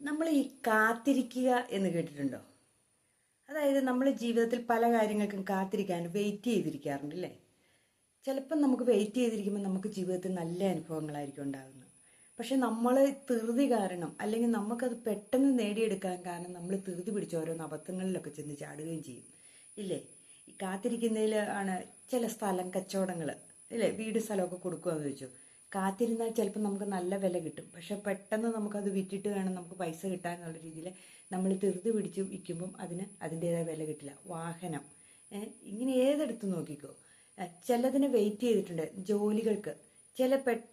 നമ്മൾ ഈ കാത്തിരിക്കുക എന്ന് കേട്ടിട്ടുണ്ടോ? അതായത് നമ്മൾ ജീവിതത്തിൽ പല കാര്യങ്ങൾക്കും കാത്തിരിക്കാൻ വെയിറ്റ് ചെയ്തിരിക്കാറുണ്ട് അല്ലേ ചിലപ്പം നമുക്ക് വെയിറ്റ് ചെയ്തിരിക്കുമ്പോൾ നമുക്ക് ജീവിതത്തിൽ നല്ല അനുഭവങ്ങളായിരിക്കും ഉണ്ടാകുന്നത് പക്ഷെ നമ്മൾ ധൃതി കാരണം അല്ലെങ്കിൽ നമുക്കത് പെട്ടെന്ന് നേടിയെടുക്കാൻ കാരണം നമ്മൾ ധൃതി പിടിച്ച ഓരോന്ന് അബദ്ധങ്ങളിലൊക്കെ ചെന്ന് ചാടുകയും ചെയ്യും. ഇല്ലേ? കാത്തിരിക്കുന്നതിൽ ആണ് ചില സ്ഥലം കച്ചവടങ്ങൾ ഇല്ലേ? വീട് സ്ഥലമൊക്കെ കൊടുക്കുകയെന്ന് വെച്ചു കാത്തിരുന്നാൽ ചിലപ്പോൾ നമുക്ക് നല്ല വില കിട്ടും. പക്ഷെ പെട്ടെന്ന് നമുക്കത് വിറ്റിട്ട് വേണം നമുക്ക് പൈസ കിട്ടാൻ എന്നുള്ള രീതിയിൽ നമ്മൾ ധൃതി പിടിച്ച് വിൽക്കുമ്പം അതിന് അതിന്റേതായ വില കിട്ടില്ല. വാഹനം. ഇങ്ങനെ ഏതെടുത്ത് നോക്കിക്കോ? ചിലതിനെ വെയിറ്റ് ചെയ്തിട്ടുണ്ട് ജോലികൾക്ക്. ചില പെട്ട്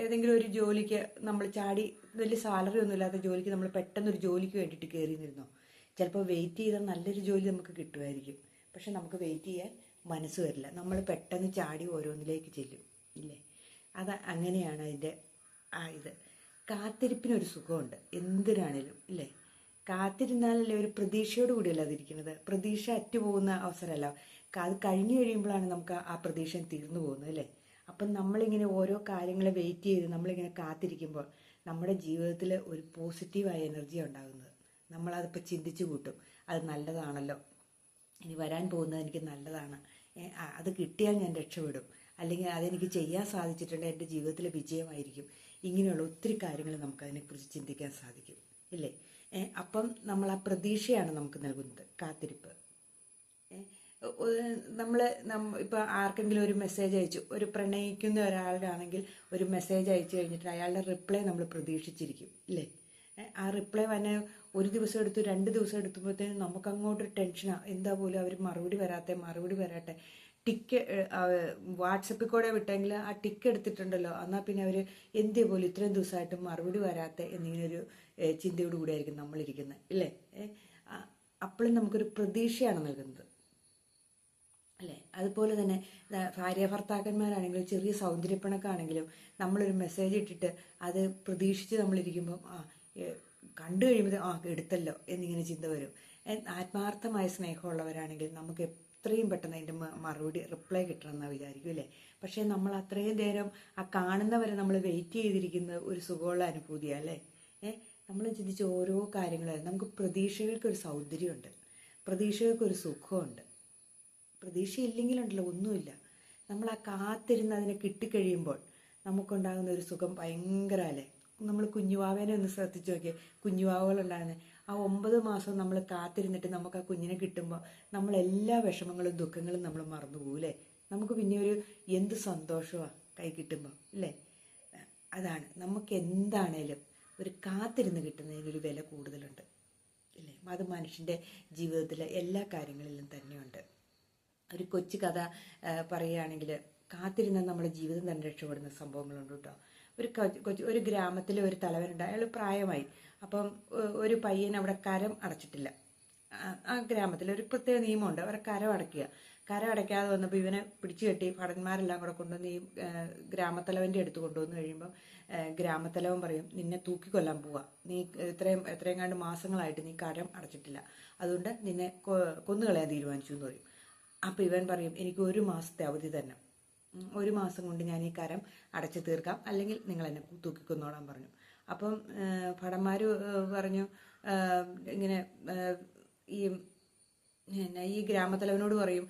ഏതെങ്കിലും ഒരു ജോലിക്ക് നമ്മൾ ചാടി വലിയ സാലറി ഒന്നും ഇല്ലാത്ത ജോലിക്ക് നമ്മൾ പെട്ടെന്ന് ഒരു ജോലിക്ക് വേണ്ടിയിട്ട് കയറി നിന്നോ ചിലപ്പോൾ വെയിറ്റ് ചെയ്താൽ നല്ലൊരു ജോലി നമുക്ക് കിട്ടുമായിരിക്കും. പക്ഷെ നമുക്ക് വെയിറ്റ് ചെയ്യാൻ മനസ്സ് വരില്ല. നമ്മൾ പെട്ടെന്ന് ചാടി ഓരോന്നിലേക്ക് ചെല്ലും. ഇല്ലേ? അത് അങ്ങനെയാണ് അതിന്റെ ആ ഇത്. കാത്തിരിപ്പിനൊരു സുഖമുണ്ട്. എന്തിനാണേലും ഇല്ലേ? കാത്തിരുന്നാലല്ലേ ഒരു പ്രതീക്ഷയോട് കൂടിയല്ല അതിരിക്കുന്നത്? പ്രതീക്ഷ അറ്റുപോകുന്ന അവസരമല്ല. അത് കഴിഞ്ഞു കഴിയുമ്പോഴാണ് നമുക്ക് ആ പ്രതീക്ഷ തീർന്നു പോകുന്നത് അല്ലേ അപ്പം നമ്മളിങ്ങനെ ഓരോ കാര്യങ്ങളെ വെയിറ്റ് ചെയ്ത് നമ്മളിങ്ങനെ കാത്തിരിക്കുമ്പോൾ നമ്മുടെ ജീവിതത്തിൽ ഒരു പോസിറ്റീവായ എനർജി ഉണ്ടാകുന്നത്. നമ്മളതിപ്പോൾ ചിന്തിച്ചു കൂട്ടും. അത് നല്ലതാണല്ലോ. ഇനി വരാൻ പോകുന്നത് എനിക്ക് നല്ലതാണ്. അത് കിട്ടിയാൽ ഞാൻ രക്ഷപ്പെടും. അല്ലെങ്കിൽ അതെനിക്ക് ചെയ്യാൻ സാധിച്ചിട്ടുണ്ട് എന്റെ ജീവിതത്തിലെ വിജയമായിരിക്കും. ഇങ്ങനെയുള്ള ഒത്തിരി കാര്യങ്ങൾ നമുക്ക് അതിനെക്കുറിച്ച് ചിന്തിക്കാൻ സാധിക്കും ഇല്ലേ? അപ്പം നമ്മൾ ആ പ്രതീക്ഷയാണ് നമുക്ക് നൽകുന്നത് കാത്തിരിപ്പ്. നമ്മൾ ഇപ്പോൾ ആർക്കെങ്കിലും ഒരു മെസ്സേജ് അയച്ചു ഒരു പ്രണയിക്കുന്ന ഒരാളാണെങ്കിൽ ഒരു മെസ്സേജ് അയച്ചു കഴിഞ്ഞിട്ട് അയാളുടെ റിപ്ലൈ നമ്മൾ പ്രതീക്ഷിച്ചിരിക്കും ഇല്ലേ? ആ റിപ്ലൈ വന്നെ ഒരു ദിവസം എടുത്തു രണ്ട് ദിവസം എടുത്തപ്പോഴത്തേനും നമുക്കങ്ങോട്ട് അങ്ങോട്ടൊരു ടെൻഷനാണ് എന്താ പോലും അവർ മറുപടി വരാത്തെ മറുപടി വരാട്ടെ ടിക്ക് വാട്സപ്പിൽ കൂടെ വിട്ടെങ്കിൽ ആ ടിക്ക് എടുത്തിട്ടുണ്ടല്ലോ. എന്നാൽ പിന്നെ അവർ എന്തേ പോലും ഇത്രയും ദിവസമായിട്ട് മറുപടി വരാത്ത എന്നിങ്ങനെ ഒരു ഏ, ചിന്തയോട് കൂടിയായിരിക്കും നമ്മളിരിക്കുന്നത്. ഇല്ലേ? അപ്പോഴും നമുക്കൊരു പ്രതീക്ഷയാണ് നൽകുന്നത്. അല്ലേ? അതുപോലെ തന്നെ ഭാര്യ ഭർത്താക്കന്മാരാണെങ്കിലും ചെറിയ സൗന്ദര്യപ്പണക്കാണെങ്കിലും നമ്മളൊരു മെസ്സേജ് ഇട്ടിട്ട് അത് പ്രതീക്ഷിച്ച് നമ്മളിരിക്കുമ്പം ആ കണ്ടു കഴിയുമ്പോൾ ആ എടുത്തല്ലോ എന്നിങ്ങനെ ചിന്ത വരും. ആത്മാർത്ഥമായ സ്നേഹമുള്ളവരാണെങ്കിൽ നമുക്ക് എത്രയും പെട്ടെന്ന് അതിന്റെ മറുപടി റിപ്ലൈ കിട്ടണമെന്നാണ് വിചാരിക്കും അല്ലേ? പക്ഷേ നമ്മൾ അത്രയും നേരം ആ കാണുന്നവരെ നമ്മൾ വെയിറ്റ് ചെയ്തിരിക്കുന്ന ഒരു സുഖമുള്ള അനുഭൂതിയാണ് അല്ലേ? ഏ നമ്മൾ ചിന്തിച്ച ഓരോ കാര്യങ്ങളും നമുക്ക് പ്രതീക്ഷകൾക്കൊരു സൗന്ദര്യമുണ്ട്. പ്രതീക്ഷകൾക്കൊരു സുഖമുണ്ട്. പ്രതീക്ഷയില്ലെങ്കിലുണ്ടല്ലോ ഒന്നുമില്ല. നമ്മൾ ആ കാത്തിരുന്ന് അതിനെ കിട്ടിക്കഴിയുമ്പോൾ നമുക്കുണ്ടാകുന്ന ഒരു സുഖം ഭയങ്കര അല്ലേ? നമ്മൾ കുഞ്ഞുവാവേനെ ഒന്ന് ശ്രദ്ധിച്ചു നോക്കിയേ. കുഞ്ഞുവാവുകളുണ്ടാകുന്നത് ആ ഒമ്പത് മാസം നമ്മൾ കാത്തിരുന്നിട്ട് നമുക്ക് ആ കുഞ്ഞിനെ കിട്ടുമ്പോൾ നമ്മൾ എല്ലാ വിഷമങ്ങളും ദുഃഖങ്ങളും നമ്മൾ മറന്നു പോകും നമുക്ക് പിന്നെ ഒരു എന്ത് സന്തോഷമാണ് കൈ കിട്ടുമ്പോൾ അല്ലേ അതാണ്. നമുക്ക് എന്താണേലും ഒരു കാത്തിരുന്ന് കിട്ടുന്നതിനൊരു വില കൂടുതലുണ്ട് ഇല്ലേ അത് മനുഷ്യന്റെ ജീവിതത്തിലെ എല്ലാ കാര്യങ്ങളിലും തന്നെയുണ്ട്. ഒരു കൊച്ചു കഥ പറയുകയാണെങ്കിൽ കാത്തിരുന്ന നമ്മുടെ ജീവിതം തന്നെ രക്ഷപ്പെടുന്ന സംഭവങ്ങളുണ്ട് കേട്ടോ. ഒരു കൊച്ചു ഒരു ഗ്രാമത്തിലെ ഒരു തലവനുണ്ട്. അയാൾ പ്രായമായി. അപ്പം ഒരു പയ്യൻ അവിടെ കരം അടച്ചിട്ടില്ല. ആ- ഗ്രാമത്തിൽ ഒരു പ്രത്യേക നിയമമുണ്ട്. അവരെ കരം അടയ്ക്കുക. കരം അടയ്ക്കാതെ വന്നപ്പോൾ ഇവനെ പിടിച്ചു കെട്ടി ഭടന്മാരെല്ലാം കൂടെ കൊണ്ടുവന്ന് ഈ ഗ്രാമത്തലവന്റെ അടുത്ത് കൊണ്ടുവന്ന് കഴിയുമ്പം ഗ്രാമത്തലവൻ പറയും നിന്നെ തൂക്കിക്കൊല്ലാൻ പോവാ. നീ ഇത്രയും എത്രയും കണ്ട് മാസങ്ങളായിട്ട് നീ കരം അടച്ചിട്ടില്ല. അതുകൊണ്ട് നിന്നെ കൊന്നുകളയാൻ തീരുമാനിച്ചു എന്ന് പറയും. അപ്പം ഇവൻ പറയും എനിക്ക് ഒരു മാസത്തെ അവധി തന്നെ. ഒരു മാസം കൊണ്ട് ഞാൻ ഈ കരം അടച്ചു തീർക്കാം. അല്ലെങ്കിൽ നിങ്ങൾ എന്നെ തൂക്കിക്കൊന്നോളാൻ പറഞ്ഞു. അപ്പം ഭടന്മാർ പറഞ്ഞു ഇങ്ങനെ ഈ പിന്നെ ഈ ഗ്രാമത്തലവനോട് പറയും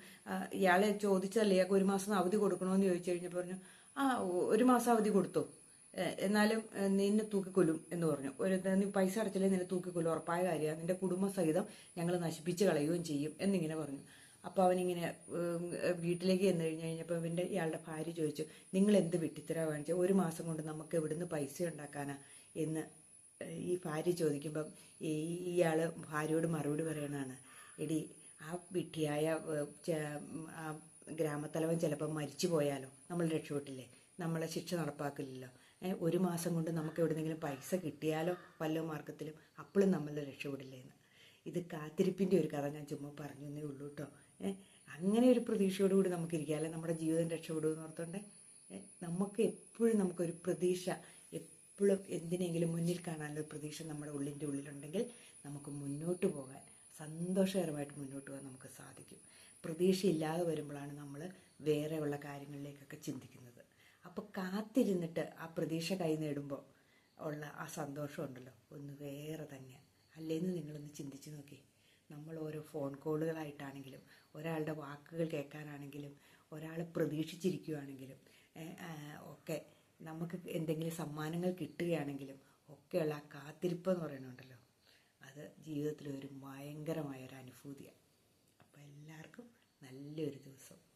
ഇയാളെ ഇയാൾക്ക് ഒരു മാസം അവധി കൊടുക്കണമെന്ന് ചോദിച്ചു കഴിഞ്ഞപ്പോൾ പറഞ്ഞു ആ ഒരു മാസം അവധി കൊടുത്തു. എന്നാലും നിന്നെ തൂക്കിക്കൊല്ലും എന്ന് പറഞ്ഞു. ഒരു നീ പൈസ അടച്ചില്ലേ നിന്നെ തൂക്കിക്കൊല്ലും ഉറപ്പായ കാര്യമാണ്. നിന്റെ കുടുംബസഹിതം ഞങ്ങൾ നശിപ്പിച്ച് കളയുകയും ചെയ്യും എന്നിങ്ങനെ പറഞ്ഞു. അപ്പോൾ അവനിങ്ങനെ വീട്ടിലേക്ക് ചെന്ന് കഴിഞ്ഞ് കഴിഞ്ഞപ്പോൾ ഇവന്റെ ഇയാളുടെ ഭാര്യ ചോദിച്ചു നിങ്ങൾ എന്ത് വിട്ടിത്തരാ കാണിച്ചു ഒരു മാസം കൊണ്ട് നമുക്ക് എവിടുന്ന് പൈസ ഉണ്ടാക്കാനാ? എന്ന് ഈ ഭാര്യ ചോദിക്കുമ്പം ഈ ഇയാൾ ഭാര്യയോട് മറുപടി പറയണതാണ് എടി ആ വിട്ടിയായ ആ ഗ്രാമത്തലവൻ ചിലപ്പോൾ മരിച്ചു പോയാലോ? നമ്മൾ രക്ഷപ്പെട്ടില്ലേ? നമ്മളെ ശിക്ഷ നടപ്പാക്കില്ലല്ലോ? ഒരു മാസം കൊണ്ട് നമുക്ക് എവിടെന്നെങ്കിലും പൈസ കിട്ടിയാലോ വല്ല മാർഗത്തിലും? അപ്പോഴും നമ്മൾ രക്ഷപ്പെടില്ലേ എന്ന് ഇത് കാത്തിരിപ്പിന്റെ ഒരു കഥ ഞാൻ ചുമ്മാ പറഞ്ഞു ഉള്ളൂ കേട്ടോ അങ്ങനെ ഒരു പ്രതീക്ഷയോടുകൂടി നമുക്ക് അല്ലെ നമ്മുടെ ജീവിതം രക്ഷപ്പെടുമെന്ന് ഓർത്തോണ്ടേ? നമുക്ക് എപ്പോഴും നമുക്കൊരു പ്രതീക്ഷ എപ്പോഴും എന്തിനെങ്കിലും മുന്നിൽ കാണാനുള്ള പ്രതീക്ഷ നമ്മുടെ ഉള്ളിന്റെ ഉള്ളിലുണ്ടെങ്കിൽ നമുക്ക് മുന്നോട്ട് പോകാൻ സന്തോഷകരമായിട്ട് മുന്നോട്ട് പോകാൻ നമുക്ക് സാധിക്കും. പ്രതീക്ഷയില്ലാതെ വരുമ്പോഴാണ് നമ്മൾ വേറെയുള്ള കാര്യങ്ങളിലേക്കൊക്കെ ചിന്തിക്കുന്നത്. അപ്പോൾ കാത്തിരുന്നിട്ട് ആ പ്രതീക്ഷ കൈ നേടുമ്പോൾ ഉള്ള ആ സന്തോഷമുണ്ടല്ലോ ഒന്ന് വേറെ തന്നെയാണ് അല്ലേന്ന് നിങ്ങളൊന്ന് ചിന്തിച്ച് നോക്കി. നമ്മൾ ഓരോ ഫോൺ കോളുകളായിട്ടാണെങ്കിലും ഒരാളുടെ വാക്കുകൾ കേൾക്കാനാണെങ്കിലും ഒരാൾ പ്രതീക്ഷിച്ചിരിക്കുകയാണെങ്കിലും ഒക്കെ നമുക്ക് എന്തെങ്കിലും സമ്മാനങ്ങൾ കിട്ടുകയാണെങ്കിലും ഒക്കെയുള്ള ആ കാത്തിരിപ്പ് എന്ന് പറയുന്നുണ്ടല്ലോ. അത് ജീവിതത്തിലൊരു ഭയങ്കരമായ ഒരു അനുഭൂതിയാണ്. അപ്പോൾ എല്ലാവർക്കും നല്ലൊരു ദിവസം.